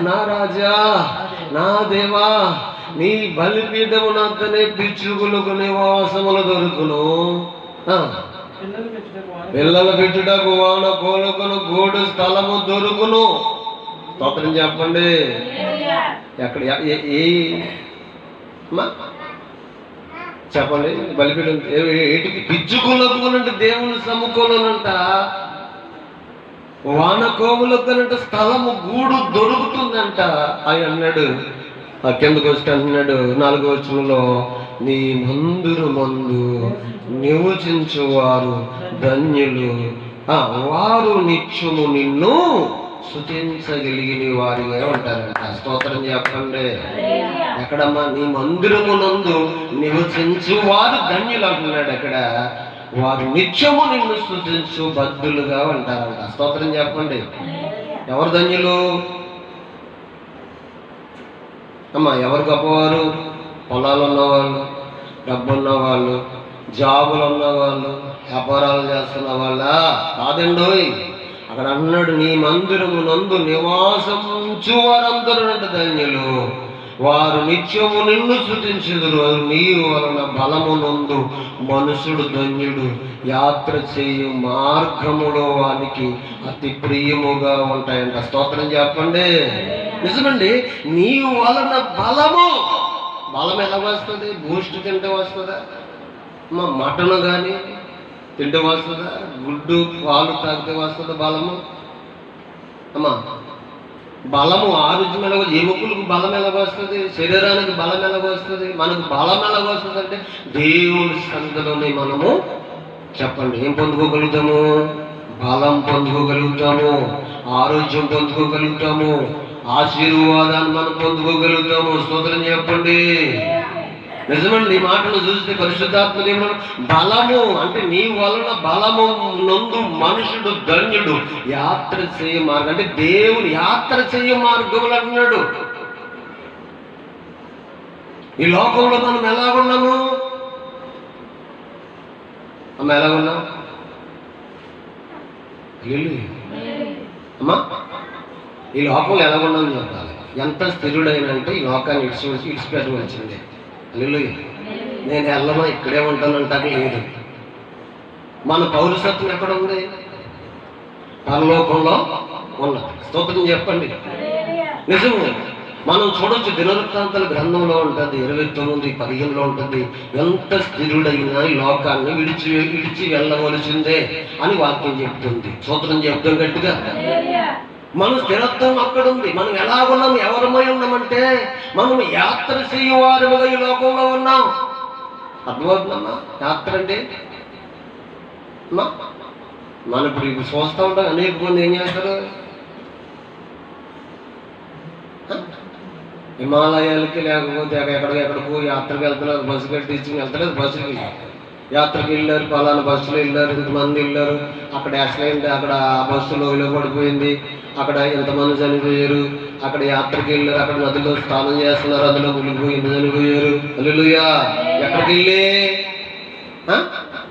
నా రాజా నా దేవా నీ బలిపీఠమునంతనే పిచ్చుకులకు నివాసములు దొరుకును. పిల్లలు పెట్టుటకు వాన పిల్లల పెట్టుటకు వాన కోలుకును గూడు స్థలము దొరుకును. స్తోత్రం చెప్పండి. ఎక్కడ ఏ- చెప్పండి బలిపీఠం ఏటికి? పిచ్చుకులకు అంటే దేవుని సముఖంలోనంట వానకోములకనంట స్థలము గూడు దొరుకుతుందంట. ఆయన అన్నాడు ఆ కిందకు వచ్చి అంటున్నాడు నాలుగో వచనంలో నీ మందురు మందు నివసించువారు ధన్యులు. ఆ, వారు నిత్యము నిన్ను శుతించగలిగిన వారిగా ఉంటారంట. స్తోత్రం చెప్పండి. ఎక్కడమ్మా నీ మందిరమునందు నివసించు వారు ధన్యులు అంటున్నాడు అక్కడ. వారు నిత్యము నిన్ను స్థుతించు బద్ధులుగా ఉంటారంట. స్తోత్రం చెప్పండి. ఎవరు ధన్యులు? అమ్మా ఎవరు గొప్పవారు? పొలాలు ఉన్నవాళ్ళు డబ్బు ఉన్నవాళ్ళు జాబులు ఉన్నవాళ్ళు వ్యాపారాలు చేస్తున్న వాళ్ళ? కాదండోయ్. అక్కడ అన్నాడు నీ మందిరము నందు నివాసంచు వారందరూ ధన్యులు. వారు నిత్యము నిన్ను శృతించుదురు నీ వలన బలము నందు మనుషుడు ధన్యుడు. యాత్ర చేయు మార్గములో వానికి అతి ప్రియముగా ఉంటాయంట. స్తోత్రం చెప్పండి. నిజమండి నీ వలన బలము. బలం ఎలా వస్తుంది? బూస్ట్ తింటే వస్తుందా? మా మటన్ కానీ తింటే వస్తుందా? గుడ్డు పాలు తాగితే వస్తుందా బలము? అమ్మా బలము ఆరోగ్యం ఎలాగో ఎముకలకు బలం ఎలాగ వస్తుంది శరీరానికి బలం ఎలాగ వస్తుంది మనకు బలం ఎలా వస్తుంది అంటే దేవుని సందులోనే మనము చెప్పండి. ఏం పొందుకోగలుగుతాము? బలం పొందుకోగలుగుతాము ఆరోగ్యం పొందుకోగలుగుతాము ఆశీర్వాదాన్ని మనం పొందుకోగలుగుతాము. స్తోత్రం చెప్పండి. నిజమండి ఈ మాటలు చూస్తే పరిశుద్ధాత్మ దేవుడు బలము అంటే నీ వలన బలము నందు మనుషుడు ధన్యుడు. యాత్ర చేయ మార్గం అంటే దేవుడు యాత్ర చేయ మార్గములు అంటున్నాడు. ఈ లోకంలో మనం ఎలాగున్నాము? అమ్మ ఎలా ఉన్నాం అమ్మా ఈ లోకంలో ఎలాగున్నామని చెప్పాలి. ఎంత స్థిరుడైనంటే ఈ లోకాన్ని ఇడిచి ఇడిచిపెట్టవలసిందే. హల్లెలూయా. నేను వెళ్ళను ఇక్కడే ఉంటానంటానికి లేదు. మన పౌరసత్వం ఎక్కడ ఉంది? పరలోకంలో ఉన్నది. స్తోత్రం చెప్పండి. నిజమే మనం చూడొచ్చు దినవృత్తాంతాల గ్రంథంలో ఉంటుంది ఇరవై తొమ్మిది పదిహేనులో ఉంటుంది. ఎంత స్థిరుడైనా లోకాన్ని విడిచి విడిచి వెళ్ళవలసిందే అని వాక్యం చెప్తుంది. సూత్రం చెప్తాం గట్టిగా. మన స్థిరత్వం అక్కడ ఉంది. మనం ఎలా ఉన్నాం ఎవరమై ఉన్నామంటే మనం యాత్ర చేయవారముగా ఈ లోకంలో ఉన్నాం. అర్థమవుతుందమ్మా యాత్ర అంటే? మనం ఇప్పుడు ఇప్పుడు చూస్తూ ఉంటాం అనేక మంది ఏం చేస్తారు? హిమాలయాలకి లేకపోతే ఎక్కడికి ఎక్కడికో యాత్రకు వెళ్తున్నారు బస్సు కట్టించి వెళ్తలేదు బస్సుకి. యాత్రకు వెళ్ళారు పలానా బస్సులో వెళ్ళారు ఇంతమంది వెళ్ళారు. అక్కడ యాక్సిడెంట్ అక్కడ ఆ బస్సులో పడిపోయింది. అక్కడ ఇంతమంది చనిపోయారు. అక్కడ యాత్రకు వెళ్ళారు అక్కడ నదిలో స్నానం చేస్తున్నారు అందులో మునిగిపోయింది ఇంత చనిపోయారు. అల్లుయా ఎక్కడికి వెళ్ళి?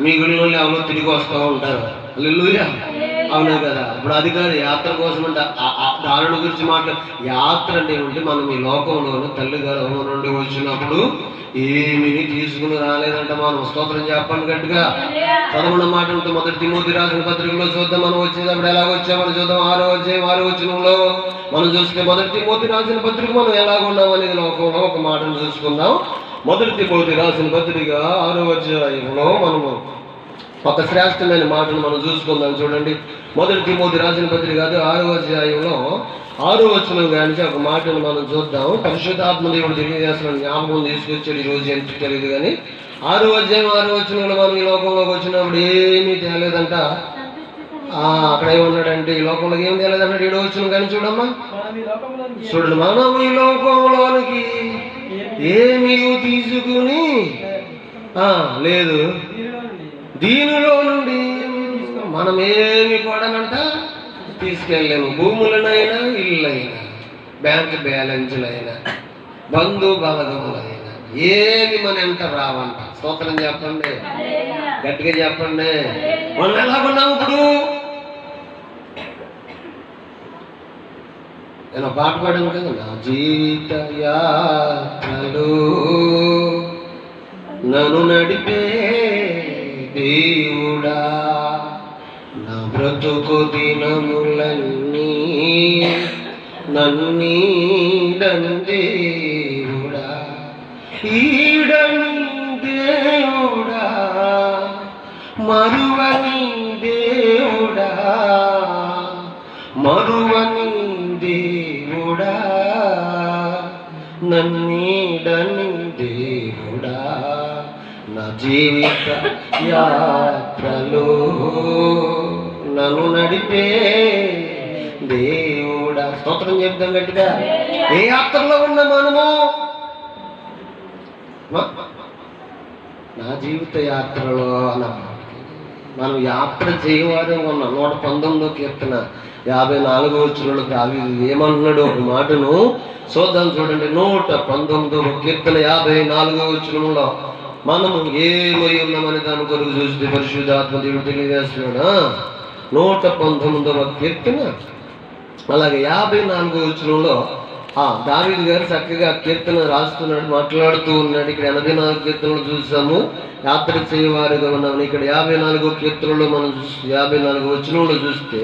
మీ గుడిలో ఎవరో తిరిగి వస్తూ ఉంటారు. అల్లుయా అవునా కదా. ఇప్పుడు అది కాదు యాత్ర కోసం అంటే దారుణ గురించి మాట్లా యాత్ర అంటే ఉంటే మనం ఈ లోకంలోని తల్లి గర్భం నుండి వచ్చినప్పుడు ఏమిని తీసుకుని రాలేదంట మనం స్తోత్రం చెప్పండి గట్టిగా. చదవడం మాట ఉంటే మొదటి తిమోతి రాసిన పత్రికలో చూద్దాం. మనం వచ్చేటప్పుడు ఎలా వచ్చామని చూద్దాం. ఆరో వచ్చే ఆరో వచ్చినంలో మనం చూస్తే మొదటి తిమోతి రాసిన పత్రిక మనం ఎలాగున్నాం అనేది లోకంలో ఒక మాటను చూసుకుందాం. మొదటి తిమోతి రాసిన పత్రిక ఆరో అధ్యాయంలో మనము ఒక శ్రేష్టమైన మాటను మనం చూసుకుందాం. చూడండి. మొదటి తిమోతి రాసిన పత్రిక కాదు ఆరో అధ్యాయంలో ఆరో వచనం కానీ ఒక మాటను మనం చూద్దాం. పరిశుద్ధాత్మ దేవుడు తెలియజేస్తున్న జ్ఞాపకం తీసుకొచ్చాడు ఈ రోజు ఎంత తెలియదు కానీ ఆరో అధ్యాయం ఆరో వచనంలో మనం ఈ లోకంలోకి వచ్చినప్పుడు ఏమీ తేలేదంట. అక్కడ ఏమన్నాడంటే ఈ లోకంలోకి ఏం తేలేదన్నాడు ఏడో వచ్చిన కానీ చూడమ్మా. చూడు ఈ మనం ఈ లోకంలోనికి ఏమీ తీసుకుని లేదు. దీనిలో నుండి మనమేమి మనం ఏమి కూడానంట తీసుకెళ్ళలేము భూములనైనా ఇళ్ళైనా బ్యాంక్ బ్యాలెన్స్లైనా బంధు బలగములైనా ఏమి మన ఎంత రావంట. స్తోత్రం చెప్పండి. గట్టిగా చెప్పండి. మనం ఎలా ఉన్నాం ఇప్పుడు? నేను పాట పాడాను కదా నా జీవిత యాత్రలు నన్ను నడిపే దేవుడా. బ్రతుకు దినములన్నీ నన్నీడను ఈడను దేవుడా. మరువని దేవుడా. మరువని దేవుడా. నన్నీడని దేవుడా. నా జీవిత యాత్రలో నన్ను నడిపే దేవుడా. స్తోత్రం చెప్తాం గట్టిగా. ఏ యాత్రలో ఉన్న మనము? నా జీవిత యాత్రలో అలా మనం యాత్ర చేయవారే ఉన్నాం. నూట పంతొమ్మిదో కీర్తన యాభై నాలుగో వచ్చినోళ్ళు అవి ఏమంటున్నాడు ఒక మాటను? చూద్దాం చూడండి. నూట పంతొమ్మిదో కీర్తన యాభై నాలుగో వచ్చినంలో మనము ఏమై ఉన్నామని దాని కొరకు చూస్తే పరిశుద్ధాత్మ దేవుడు తెలియజేస్తున్నాడా. నూట పంతొమ్మిదవ కీర్తన. అలాగే యాభై నాలుగో వచనంలో ఆ దావీదు గారు చక్కగా కీర్తన రాస్తున్నాడు మాట్లాడుతూ ఉన్నాడు. ఇక్కడ ఎనభై నాలుగు కీర్తనలు చూసాము. యాత్ర చేయవారుగా ఉన్నాము ఇక్కడ యాభై నాలుగో కీర్తనలో మనం చూస్తే యాభై నాలుగో వచనంలో చూస్తే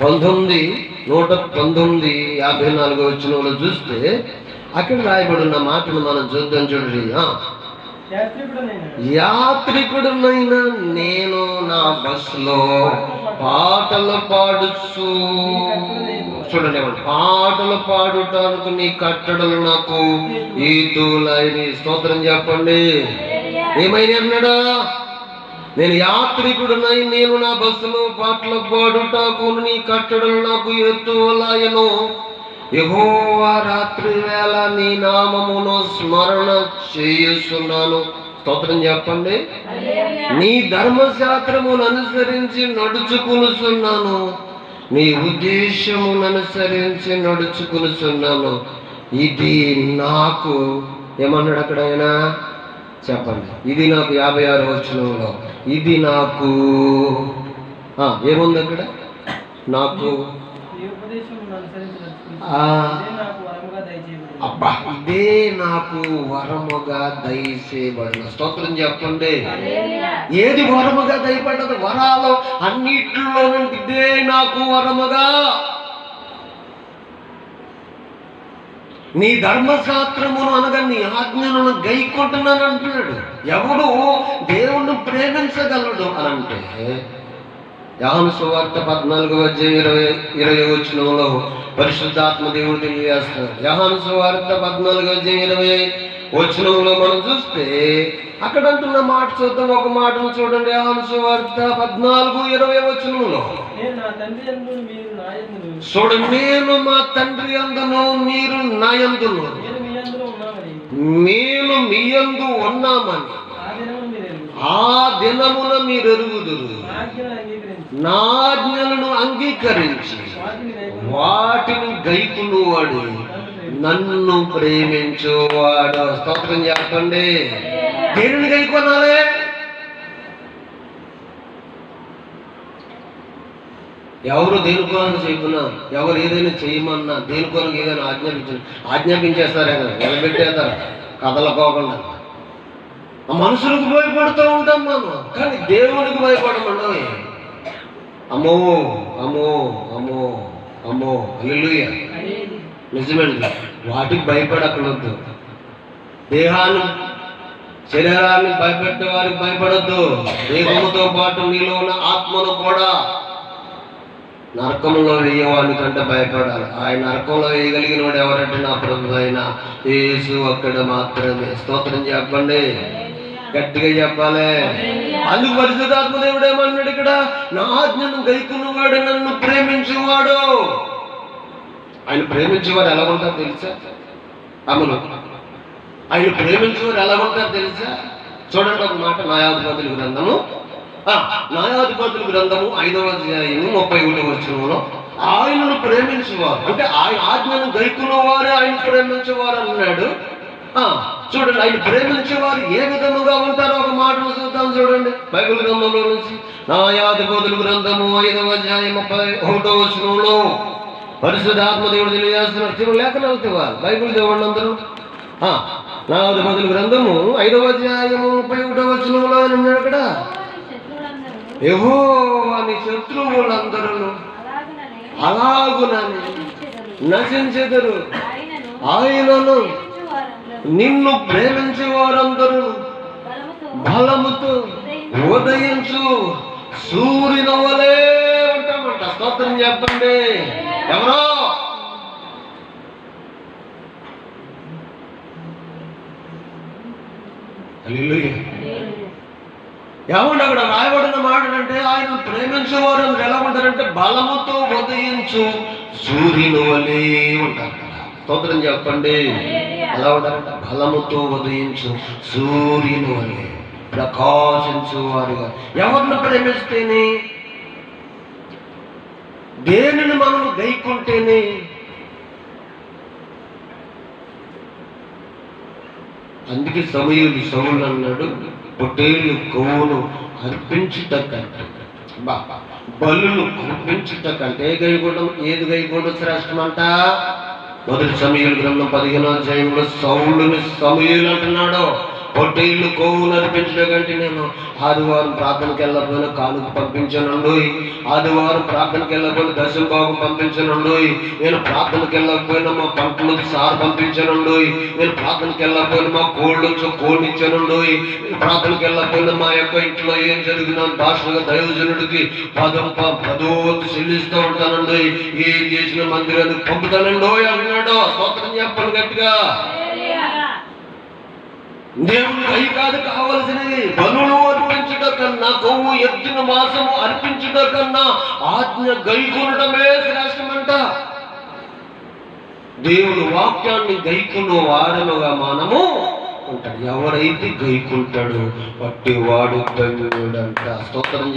పంతొమ్మిది నూట పంతొమ్మిది యాభై నాలుగో వచనంలో చూస్తే అక్కడ రాయబడి ఉన్న మాటను మనం చూద్దాం చూడండి. యాత్రికుడునైనా నేను నా బస్సులో పాటలు పాడుచు. చూడండి పాటలు పాడుటానికి నీ కట్టడలు నాకు ఈ తూలాయిని స్తోత్రం చెప్పండి. ఏమైనా అన్నాడా? నేను యాత్రికుడునై నేను నా బస్సులో పాటలు పాడుటకు నీ కట్టడలు నాకు ఎత్తులాయను యెహోవా రాత్రి వేళ నీ నామమును స్మరణ చేయుచున్నాను. స్తోత్రం చెప్పండి. నీ ధర్మశాస్త్రమును అనుసరించి నడుచుకునుచున్నాను. నీ ఉద్దేశమును అనుసరించి నడుచుకునుచున్నాను. ఇది నాకు ఏమన్నాడు అక్కడ ఆయన? చెప్పండి. ఇది నాకు యాభై ఆరు వచనంలో. ఇది నాకు. ఏముంది అక్కడ? నాకు. అబ్బా. ఇదే నాకు వరముగా దయచేయబడిన స్తోత్రం చెప్పండి. ఏది వరముగా దయపడ్డది వరాలు అన్నిటిలో నుండి ఇదే నాకు వరముగా. నీ ధర్మశాస్త్రమును అనగా నీ ఆజ్ఞలను గైకొంటున్నాను అంటున్నాడు. ఎవడు దేవుణ్ణి ప్రేమించగలడు అని అంటే యాను సువార్త పద్నాలుగు వచ్చే ఇరవై ఇరవై వచ్చినంలో పరిశుద్ధాత్మ దేవుడు తెలియజేస్తున్నాడు. యహాను సువార్త పద్నాలుగు వచ్చే ఇరవై వచ్చినంలో మనం చూస్తే అక్కడ అంటున్న మాట చూద్దాం ఒక మాటను చూడండి. యహాను సువార్త పద్నాలుగు ఇరవై వచ్చినంలో నా నా చూడండి నేను మా తండ్రి అందును మీరు నాయందును నేను మీ అందులో ఉన్నామని. మీ ఆ దినమున మీరు ఎరుగుదురు. నాజ్ఞలను అంగీకరించి వాటిని లేకుండా వాడు నన్ను ప్రేమించువాడు. స్తోత్రం చెప్పండి. దేనిని గైకొనాలి? ఎవరు దేనికోనని కొరకు చెప్పున్నా ఎవరు ఏదైనా చేయమన్నా దేని ఏదైనా ఆజ్ఞాపించిన ఆజ్ఞాపించేస్తారే కదా నిలబెట్టేస్తారు? కదలకోకుండా. మనుషులకు భయపడుతూ ఉంటాం మనం కానీ దేవునికి భయపడమండి అమ్మో అమ్మో అమ్మో అమ్మో. అల్లుయ్య నిజమండి. వాటికి భయపడకూడదు దేహాన్ని శరీరాన్ని భయపెట్టే వారికి భయపడద్దు. దేహముతో పాటు నీలో ఉన్న ఆత్మను కూడా నరకంలో వేయవాని కంటే భయపడాలి. ఆయన నరకంలో వేయగలిగిన వాడు ఎవరంటే నా ప్రభు అయినా యేసు అక్కడ మాత్రమే. స్తోత్రం చెప్పండి. గట్టిగా చెప్పాలి. అందుకు పరిశుద్ధాత్మ దేవుడు ఏమన్నాడు ఇక్కడ? నా ఆజ్ఞను గైకున్నవాడు నన్ను ప్రేమించువాడు. ఆయన ప్రేమించేవారు ఎలా ఉంటారు తెలుసా? అమలు. ఆయన ప్రేమించేవారు ఎలా ఉంటారు తెలుసా? చూడండి ఒక మాట న్యాయాధిపతుల గ్రంథము. ఆ, న్యాయాధిపతుల గ్రంథము ఐదవ అధ్యాయము ముప్పై ఒకటి వచ్చినంలో ఆయనను ప్రేమించేవారు అంటే ఆయన ఆజ్ఞను గైకున్న వారే ఆయన ప్రేమించేవారు అన్నాడు. ఆ, చూడండి ఆయన ప్రేమించేవారు ఏ విధముగా ఉంటారో ఒక మాట చూద్దాం చూడండి బైబిల్ గ్రంథంలో నుంచి. న్యాయాధిపతుల గ్రంథము ఐదవ అధ్యాయం ముప్పై ఒకటో వచనంలో పరిశుద్ధాత్మ దేవుడు తెలియజేస్తున్నారు చివరి లేఖనాలు తెవాలి బైబిల్ దేవుడు అందరూ. ఆ, నాలుగు బోధులు గ్రంథము ఐదవ అధ్యాయము ముప్పై ఒకటో వచనంలో అని ఉన్నాడు అక్కడ. యెహోవాని ఏహో అని శత్రువులందరూ అలాగునని నశించెదరు. ఆయనను నిన్ను ప్రేమించే వారందరూ బలముతో ఉదయించు. సూర్యుని వలే ఉంటామంట. స్తోత్రం చెప్పండి. ఎవరో? హల్లెలూయా. ఏమంటే అక్కడ రాయబడిన మాట అంటే ఆయన ప్రేమించే వారు ఎలా ఉంటారంటే బలముతో ఉదయించు. సూర్యుని వలే ఉంటారు స్తోత్రం చెప్పండి. ఎలా ఉంటారంట బలముతో ఉదయించు సూర్యుని వలె ప్రకాశించు వారుగా. ఎవరిని ప్రేమిస్తేనే? దేనిని మనం గైకుంటేనే? అందుకే సమయుడు సౌలు అన్నాడు పొట్టేలు కొవ్వును అర్పించుట కంటే బా బలులు అర్పించుట కంటే గైకోవడం ఏది గైకోవడం శ్రేష్టమంట మొదటి సమయంలో గ్రంథం పదిహేను అధ్యాయంలో సౌలుని సమయులు అంటున్నాడు. పొట్టేళ్ళు కొవ్వును అనిపించిన కంటే నేను ఆదివారం ప్రార్థనకి వెళ్ళకపోయినా కానుక పంపించనుండు. ఆదివారం ప్రార్థనకి వెళ్ళకపోయినా దర్శన బాబు పంపించనుండు. నేను ప్రార్థనకి వెళ్ళకపోయినా మా పంటలు సార్ పంపించనుండు. నేను ప్రార్థనకి వెళ్ళకపోయినా మా కోళ్ళు వచ్చి కోళ్ళు ఇచ్చానుండు నేను ప్రార్థనకి వెళ్ళకపోయినా మా యొక్క ఇంట్లో ఏం జరిగినా భాషగా దయోజనుడికి పదం ప- చెల్లిస్తూ ఉంటానండి. ఏం చేసిన మందిరానికి పంపుతానండో. అన్నాడు స్తోత్రం చెప్పను గట్టిగా. దేవుని కై కాదు కావలసినది. బలులు అర్పించుట కన్నా కొవ్వు ఎద్దున మాసము అర్పించుట కన్నా ఆజ్ఞ గైకొనటమే శ్రేష్టమంట. దేవుని వాక్యాన్ని గైకున్న వారముగా మనము ఉంటాడు. ఎవరైతే గైకుంటాడు పట్టి వాడు ధన్యుడంట. స్తోత్రం